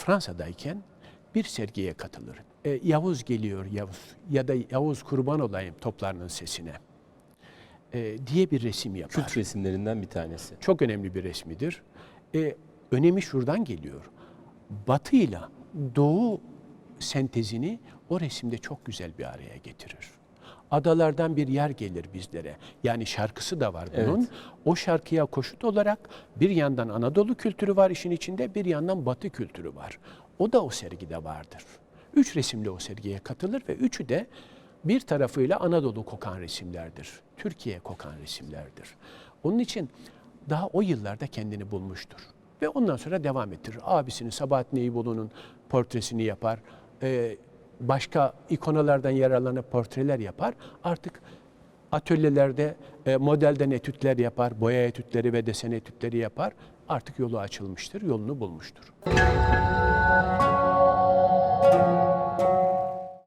Fransa'dayken bir sergiye katılır. E, Yavuz geliyor Yavuz ya da Yavuz kurban olayım toplarının sesine e, diye bir resim yapar. Kült resimlerinden bir tanesi. Çok önemli bir resmidir. E, önemi şuradan geliyor. Batı ile Doğu sentezini o resimde çok güzel bir araya getirir. Adalardan bir yer gelir bizlere. Yani şarkısı da var bunun. Evet. O şarkıya koşut olarak bir yandan Anadolu kültürü var işin içinde, bir yandan Batı kültürü var. O da o sergide vardır. Üç resimle o sergiye katılır ve üçü de bir tarafıyla Anadolu kokan resimlerdir. Türkiye kokan resimlerdir. Onun için daha o yıllarda kendini bulmuştur. Ve ondan sonra devam ettirir. Abisini Sabahattin Eyüboğlu'nun portresini yapar. Ee, başka ikonalardan yararlanıp portreler yapar. Artık atölyelerde e, modelden etütler yapar, boya etütleri ve desen etütleri yapar. Artık yolu açılmıştır, yolunu bulmuştur.